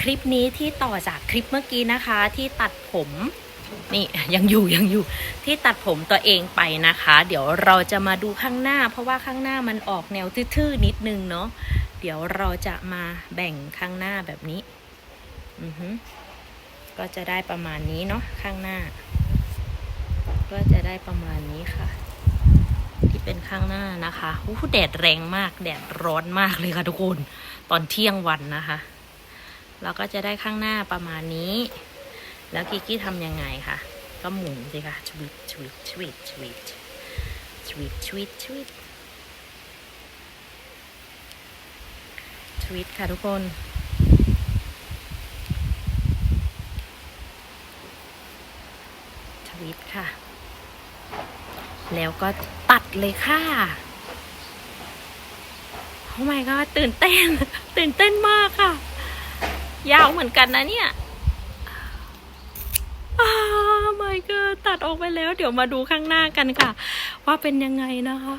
คลิปนี้ที่ต่อจากคลิปเมื่อกี้นะคะ ที่ตัดผมนี่ยังอยู่ยังอยู่ที่ตัดผมตัวเองไปนะคะ เดี๋ยวเราจะมาดูข้างหน้า เพราะว่าข้างหน้ามันออกแนวทื่อๆนิดนึงเนาะเดี๋ยวเราจะมาแบ่งข้างหน้าแบบนี้อือฮึก็จะได้ประมาณนี้เนาะข้างหน้า ก็จะได้ประมาณนี้ค่ะ ที่เป็นข้างหน้านะคะอู้แดดแรงมากแดดร้อนมากเลยค่ะทุกคน ตอนเที่ยงวันนะคะ เราก็จะได้ข้างหน้าประมาณนี้ แล้วกิกกี้ทำยังไงคะ ก็หมุนสิคะชวิตชวิตชวิตชวิตชวิตชวิตชวิตชวิตค่ะทุกคนทวิตค่ะ แล้วก็ตัดเลยค่ะโอ้ my god ตื่นเต้น ตื่นเต้นมากค่ะ ยาวเหมือนกันนะเนี่ยอ้า my god ตัดออกไปแล้ว เดี๋ยวมาดูข้างหน้ากันค่ะ ว่าเป็นยังไงนะคะ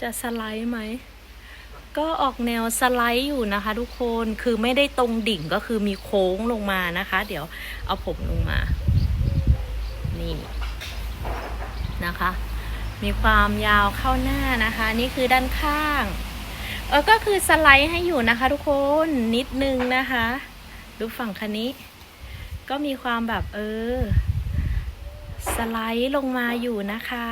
จะสไลด์ไหม ก็ออกแนวสไลด์อยู่นะคะ ทุกคนคือไม่ได้ตรงดิ่งก็คือมีโค้งลงมานะคะ เดี๋ยวเอาผมลงมา นี่นะคะ มีความยาวเข้าหน้านะคะ นี่คือด้านข้าง เออก็คือสไลด์ให้อยู่นะคะ ทุกคนนิดนึงนะคะ ดูฝั่งคันนี้ ก็มีความแบบเออ สไลด์ลงมาอยู่นะคะ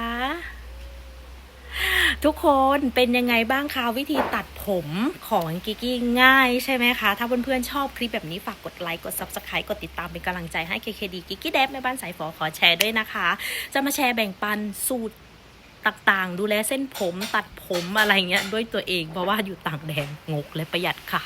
ทุกคนเป็นยังไงบ้างคะวิธีตัดผมของกิกกี้ง่ายใช่ไหมคะ ถ้าเพื่อนๆชอบคลิปแบบนี้ฝากกดไลค์กด Subscribe กดติดตามเป็นกำลังใจให้ KKD กิกกี้แดฟแม่บ้านสายฝอขอแชร์ด้วยนะคะ จะมาแชร์แบ่งปันสูตร ต่างๆ ดูแลเส้นผมตัดผมอะไรเงี้ยด้วยตัวเองเพราะว่าอยู่ต่างแดนงกและประหยัดค่ะ